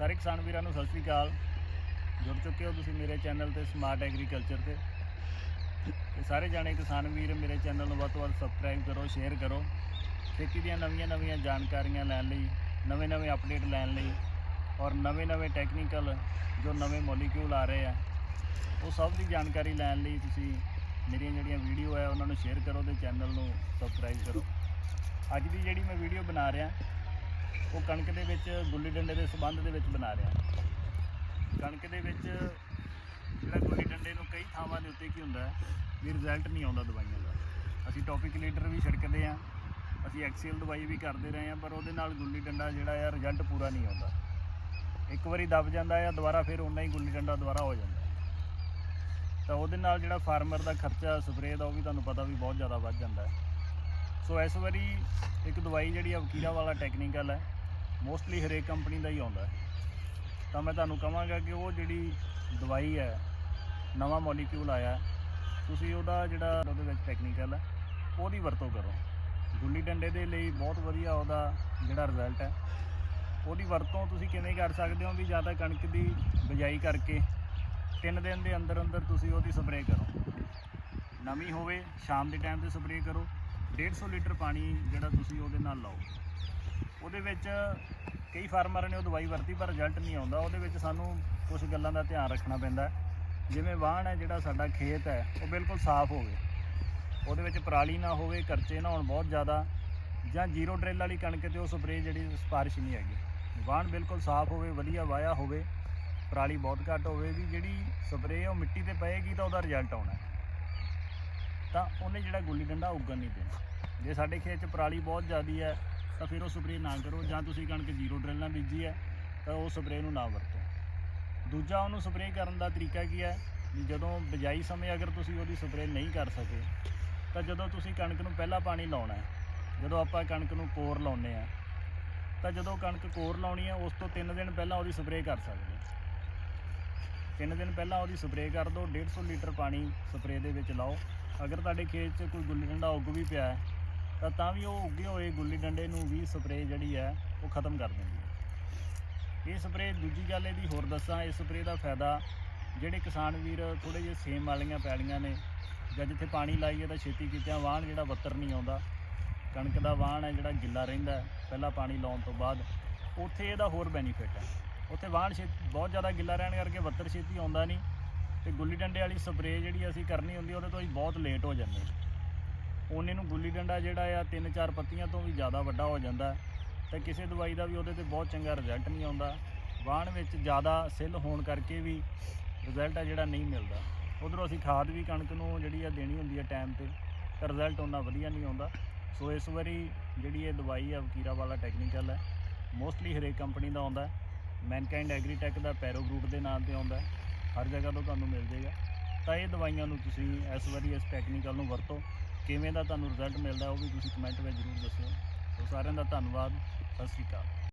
ਸਾਰੇ ਕਿਸਾਨ ਵੀਰਾਂ ਨੂੰ ਸਤਿ ਸ੍ਰੀ ਅਕਾਲ। ਜੁੜ ਚੁੱਕੇ ਹੋ ਤੁਸੀਂ ਮੇਰੇ ਚੈਨਲ ਤੇ ਸਮਾਰਟ ਐਗਰੀਕਲਚਰ ਤੇ। ਤੇ ਸਾਰੇ ਜਾਣੇ ਕਿਸਾਨ ਵੀਰ, ਮੇਰੇ ਚੈਨਲ ਨੂੰ ਵੱਧ ਤੋਂ ਵੱਧ ਸਬਸਕ੍ਰਾਈਬ ਕਰੋ ਸ਼ੇਅਰ ਕਰੋ। ਖੇਤੀ ਦੀਆਂ ਨਵੀਆਂ-ਨਵੀਆਂ ਜਾਣਕਾਰੀਆਂ ਲੈਣ ਲਈ ਨਵੇਂ-ਨਵੇਂ ਅਪਡੇਟ ਲੈਣ ਲਈ ਔਰ ਨਵੇਂ-ਨਵੇਂ ਟੈਕਨੀਕਲ ਜੋ ਨਵੇਂ ਮੋਲੀਕਿਊਲ ਆ ਰਹੇ ਆ, ਉਹ ਸਭ ਦੀ ਜਾਣਕਾਰੀ ਲੈਣ ਲਈ ਤੁਸੀਂ ਮੇਰੀਆਂ ਜਿਹੜੀਆਂ ਵੀਡੀਓ ਹੈ ਉਹਨਾਂ ਨੂੰ ਸ਼ੇਅਰ ਕਰੋ ਤੇ ਚੈਨਲ ਨੂੰ ਸਬਸਕ੍ਰਾਈਬ ਕਰੋ। ਅੱਜ ਦੀ ਜਿਹੜੀ ਮੈਂ ਵੀਡੀਓ ਬਣਾ ਰਿਹਾ ਉਹ ਕਣਕ ਦੇ ਵਿੱਚ ਗੁੱਲੀ ਡੰਡੇ ਦੇ ਸੰਬੰਧ ਦੇ ਵਿੱਚ ਬਣਾ ਰਿਹਾ। ਕਣਕ ਦੇ ਵਿੱਚ ਜਿਹੜਾ ਗੁੱਲੀ ਡੰਡੇ ਨੂੰ ਕਈ ਥਾਵਾਂ ਦੇ ਉੱਤੇ ਕੀ ਹੁੰਦਾ ਹੈ, ਵੀ ਰਿਜ਼ਲਟ ਨਹੀਂ ਆਉਂਦਾ ਦਵਾਈਆਂ ਦਾ। ਅਸੀਂ ਟੌਪਿਕ ਲੀਡਰ ਵੀ ਛਿੜਕਦੇ ਆ ਅਸੀਂ ਐਕਸੀਅਲ ਦਵਾਈ ਵੀ ਕਰਦੇ ਰਹੇ ਆ ਪਰ ਉਹਦੇ ਨਾਲ ਗੁੱਲੀ ਡੰਡਾ ਜਿਹੜਾ ਆ ਰਿਜ਼ਲਟ ਪੂਰਾ ਨਹੀਂ ਆਉਂਦਾ। ਇੱਕ ਵਾਰੀ ਦਬ ਜਾਂਦਾ ਆ, ਦੁਬਾਰਾ ਫਿਰ ਉਨਾ ਹੀ ਗੁੱਲੀ ਡੰਡਾ ਦੁਬਾਰਾ ਹੋ ਜਾਂਦਾ। ਤਾਂ ਉਹਦੇ ਨਾਲ ਜਿਹੜਾ ਫਾਰਮਰ ਦਾ ਖਰਚਾ ਸਪਰੇਅ ਦਾ, ਉਹ ਵੀ ਤੁਹਾਨੂੰ ਪਤਾ ਵੀ ਬਹੁਤ ਜ਼ਿਆਦਾ ਵੱਧ ਜਾਂਦਾ ਹੈ। ਸੋ ਇਸ ਵਾਰੀ ਇੱਕ ਦਵਾਈ ਜਿਹੜੀ ਆ ਵਕੀਰਾ ਵਾਲਾ ਟੈਕਨੀਕਲ ਹੈ। ਮੋਸਟਲੀ ਹਰੇਕ ਕੰਪਨੀ ਦਾ ਹੀ ਆਉਂਦਾ ਹੈ। ਤਾਂ ਮੈਂ ਤੁਹਾਨੂੰ ਕਹਾਂਗਾ ਕਿ ਉਹ ਜਿਹੜੀ ਦਵਾਈ ਹੈ, ਨਵਾਂ ਮੋਲੀਕਿਊਲ ਆਇਆ ਤੁਸੀਂ ਉਹਦਾ ਜਿਹੜਾ ਉਹਦੇ ਵਿੱਚ ਟੈਕਨੀਕਲ ਹੈ, ਉਹਦੀ ਵਰਤੋਂ ਕਰੋ। ਗੁੱਲੀ ਡੰਡੇ ਦੇ ਲਈ ਬਹੁਤ ਵਧੀਆ ਉਹਦਾ ਜਿਹੜਾ ਰਿਜ਼ਲਟ ਹੈ, ਉਹਦੀ ਵਰਤੋਂ ਤੁਸੀਂ ਕਿਵੇਂ ਕਰ ਸਕਦੇ ਹੋ ਵੀ ਜਾਂ ਤਾਂ ਕਣਕ ਦੀ ਬਿਜਾਈ ਕਰਕੇ ਤਿੰਨ ਦਿਨ ਦੇ ਅੰਦਰ ਅੰਦਰ ਤੁਸੀਂ ਉਹਦੀ ਸਪਰੇਅ ਕਰੋ। ਨਮੀ ਹੋਵੇ, ਸ਼ਾਮ ਦੇ ਟਾਈਮ ਤੇ ਸਪਰੇਅ ਕਰੋ 150 ਲੀਟਰ ਪਾਣੀ ਜਿਹੜਾ ਤੁਸੀਂ ਉਹਦੇ ਨਾਲ ਲਾਓ। ਉਹਦੇ ਵਿੱਚ ਕਈ ਫਾਰਮਰਾਂ ਨੇ ਉਹ ਦਵਾਈ ਵਰਤੀ, ਪਰ ਰਿਜ਼ਲਟ ਨਹੀਂ ਆਉਂਦਾ ਉਹਦੇ ਵਿੱਚ ਸਾਨੂੰ ਕੁਝ ਗੱਲਾਂ ਦਾ ਧਿਆਨ ਰੱਖਣਾ ਪੈਂਦਾ ਹੈ। ਜਿਵੇਂ ਵਾਹਣ ਹੈ, ਜਿਹੜਾ ਸਾਡਾ ਖੇਤ ਹੈ, ਉਹ ਬਿਲਕੁਲ ਸਾਫ਼ ਹੋਵੇ ਉਹਦੇ ਵਿੱਚ ਪਰਾਲੀ ਨਾ ਹੋਵੇ ਖਰਚੇ ਨਾ ਹੋਣ ਬਹੁਤ ਜ਼ਿਆਦਾ, ਜਾਂ ਜ਼ੀਰੋ ਡਰਿਲ ਵਾਲੀ ਕਣਕ ਤੇ ਉਹ ਸਪਰੇਅ ਜਿਹੜੀ ਸਿਫਾਰਿਸ਼ ਨਹੀਂ ਹੈਗੀ ਵਾਹਣ ਬਿਲਕੁਲ ਸਾਫ਼ ਹੋਵੇ, ਵਧੀਆ ਵਾਇਆ ਹੋਵੇ, ਪਰਾਲੀ ਬਹੁਤ ਘੱਟ ਹੋਵੇ, ਵੀ ਜਿਹੜੀ ਸਪਰੇਅ ਉਹ ਮਿੱਟੀ ਤੇ ਪਏਗੀ ਤਾਂ ਉਹਦਾ ਰਿਜ਼ਲਟ ਆਉਣਾ ਹੈ। ਤਾਂ ਉਹਨੇ ਜਿਹੜਾ ਗੁੱਲੀ ਡੰਡਾ ਉੱਗਣ ਨਹੀਂ ਦੇਣਾ ਜੇ ਸਾਡੇ ਖੇਤ 'ਚ ਪਰਾਲੀ ਬਹੁਤ ਜ਼ਿਆਦੀ ਹੈ ਤਾਂ ਫਿਰ ਉਹ ਸਪਰੇਅ ਨਾ ਕਰੋ ਜਾਂ ਤੁਸੀਂ ਕਣਕ ਜ਼ੀਰੋ ਡਰਿਲ ਨਾਲ ਬੀਜੀ ਹੈ, ਤਾਂ ਉਹ ਸਪਰੇਅ ਨੂੰ ਨਾ ਵਰਤੋ। ਦੂਜਾ ਉਹਨੂੰ ਸਪਰੇਅ ਕਰਨ ਦਾ ਤਰੀਕਾ ਕੀ ਹੈ? ਵੀ ਜਦੋਂ ਬਿਜਾਈ ਸਮੇਂ ਅਗਰ ਤੁਸੀਂ ਉਹਦੀ ਸਪਰੇਅ ਨਹੀਂ ਕਰ ਸਕੇ, ਤਾਂ ਜਦੋਂ ਤੁਸੀਂ ਕਣਕ ਨੂੰ ਪਹਿਲਾ ਪਾਣੀ ਲਾਉਣਾ ਹੈ, ਜਦੋਂ ਆਪਾਂ ਕਣਕ ਨੂੰ ਕੋਰ ਲਾਉਨੇ ਆ ਤਾਂ ਜਦੋਂ ਕਣਕ ਕੋਰ ਲਾਉਣੀ ਹੈ, ਉਸ ਤੋਂ 3 ਦਿਨ ਪਹਿਲਾਂ ਉਹਦੀ ਸਪਰੇਅ ਕਰ ਸਕਦੇ ਹਾਂ। ਤਿੰਨ ਦਿਨ ਪਹਿਲਾਂ ਉਹਦੀ ਸਪਰੇਅ ਕਰ ਦਿਓ 150 ਲੀਟਰ ਪਾਣੀ ਸਪਰੇਅ ਦੇ ਵਿੱਚ ਲਾਓ। ਅਗਰ ਤੁਹਾਡੇ ਖੇਤ 'ਚ ਕੋਈ ਗੁੱਲੀ ਡੰਡਾ ਉੱਗ ਵੀ ਪਿਆ ਹੈ ਤਾਂ ਤਾਂ ਵੀ ਉਹ ਉੱਗੇ ਹੋਏ ਗੁੱਲੀ ਡੰਡੇ ਨੂੰ ਵੀ ਸਪਰੇਅ ਜਿਹੜੀ ਹੈ, ਉਹ ਖਤਮ ਕਰ ਦਿੰਦੀ ਹੈ। ਇਹ ਸਪਰੇਅ ਦੂਜੀ ਗੱਲ ਇਹਦੀ ਹੋਰ ਦੱਸਾਂ ਇਹ ਸਪਰੇਅ ਦਾ ਫਾਇਦਾ ਜਿਹੜੇ ਕਿਸਾਨ ਵੀਰ ਥੋੜੇ ਜਿਹੇ ਸੇਮ ਵਾਲੀਆਂ ਪੈਲੀਆਂ ਨੇ, ਜਾਂ ਜਿੱਥੇ ਪਾਣੀ ਲਾਈਏ ਤਾਂ ਛੇਤੀ ਕੀਤਿਆਂ ਵਾਹਣ ਜਿਹੜਾ ਵੱਤਰ ਨਹੀਂ ਆਉਂਦਾ, ਕਣਕ ਦਾ ਵਾਹਣ ਹੈ ਜਿਹੜਾ ਗਿੱਲਾ ਰਹਿੰਦਾ ਪਹਿਲਾਂ ਪਾਣੀ ਲਾਉਣ ਤੋਂ ਬਾਅਦ, ਉੱਥੇ ਇਹਦਾ ਹੋਰ ਬੈਨੀਫਿਟ ਹੈ। ਉੱਥੇ ਵਾਹਣ ਛੇਤੀ ਬਹੁਤ ਜ਼ਿਆਦਾ ਗਿੱਲਾ ਰਹਿਣ ਕਰਕੇ ਵੱਤਰ ਛੇਤੀ ਆਉਂਦਾ ਨਹੀਂ, ਤੇ ਗੁੱਲੀ ਡੰਡੇ ਵਾਲੀ ਸਪਰੇਅ ਜਿਹੜੀ ਅਸੀਂ ਕਰਨੀ ਹੁੰਦੀ, ਉਹਦੇ ਤੋਂ ਅਸੀਂ ਬਹੁਤ ਲੇਟ ਹੋ ਜਾਂਦੇ ਹਾਂ। ਉਹਨੇ ਨੂੰ ਗੁੱਲੀ ਡੰਡਾ ਜਿਹੜਾ ਆ, ਤਿੰਨ ਚਾਰ ਪੱਤੀਆਂ ਤੋਂ ਵੀ ਜ਼ਿਆਦਾ ਵੱਡਾ ਹੋ ਜਾਂਦਾ ਤੇ ਕਿਸੇ ਦਵਾਈ ਦਾ ਵੀ ਉਹਦੇ ਤੇ ਬਹੁਤ ਚੰਗਾ ਰਿਜ਼ਲਟ ਨਹੀਂ ਆਉਂਦਾ। ਵਾਹਣ ਵਿੱਚ ਜ਼ਿਆਦਾ ਸਿੱਲ ਹੋਣ ਕਰਕੇ ਵੀ ਰਿਜ਼ਲਟ ਆ ਜਿਹੜਾ ਨਹੀਂ ਮਿਲਦਾ। ਉਧਰੋਂ ਅਸੀਂ ਖਾਦ ਵੀ ਕਣਕ ਨੂੰ ਜਿਹੜੀ ਆ ਦੇਣੀ ਹੁੰਦੀ ਹੈ ਟਾਈਮ ਤੇ, ਤਾਂ ਰਿਜ਼ਲਟ ਉਹਨਾਂ ਵਧੀਆ ਨਹੀਂ ਆਉਂਦਾ। ਸੋ ਇਸ ਵਾਰੀ ਜਿਹੜੀ ਇਹ ਦਵਾਈ ਆ, ਵਕੀਰਾ ਵਾਲਾ ਟੈਕਨੀਕਲ ਹੈ ਮੋਸਟਲੀ ਹਰੇਕ ਕੰਪਨੀ ਦਾ ਆਉਂਦਾ ਮੈਨਕਾਈਂਡ ਐਗਰੀਟੈਕ ਦਾ ਪੈਰੋ ਗਰੁੱਪ ਦੇ ਨਾਮ ਤੇ ਆਉਂਦਾ ਹਰ ਜਗ੍ਹਾ ਤੋਂ ਤੁਹਾਨੂੰ ਮਿਲ ਜਾਏਗਾ। ਤਾਂ ਇਹ ਦਵਾਈਆਂ ਨੂੰ ਤੁਸੀਂ ਇਸ ਵਾਰੀ ਇਸ ਟੈਕਨੀਕਲ ਨੂੰ ਵਰਤੋ। ਕਿਵੇਂ ਦਾ ਤੁਹਾਨੂੰ ਰਿਜ਼ਲਟ ਮਿਲਦਾ ਉਹ ਵੀ ਤੁਸੀਂ ਕਮੈਂਟ ਵਿੱਚ ਜ਼ਰੂਰ ਦੱਸਿਓ। ਸੋ ਸਾਰਿਆਂ ਦਾ ਧੰਨਵਾਦ, ਸਤਿ ਸ਼੍ਰੀ ਅਕਾਲ।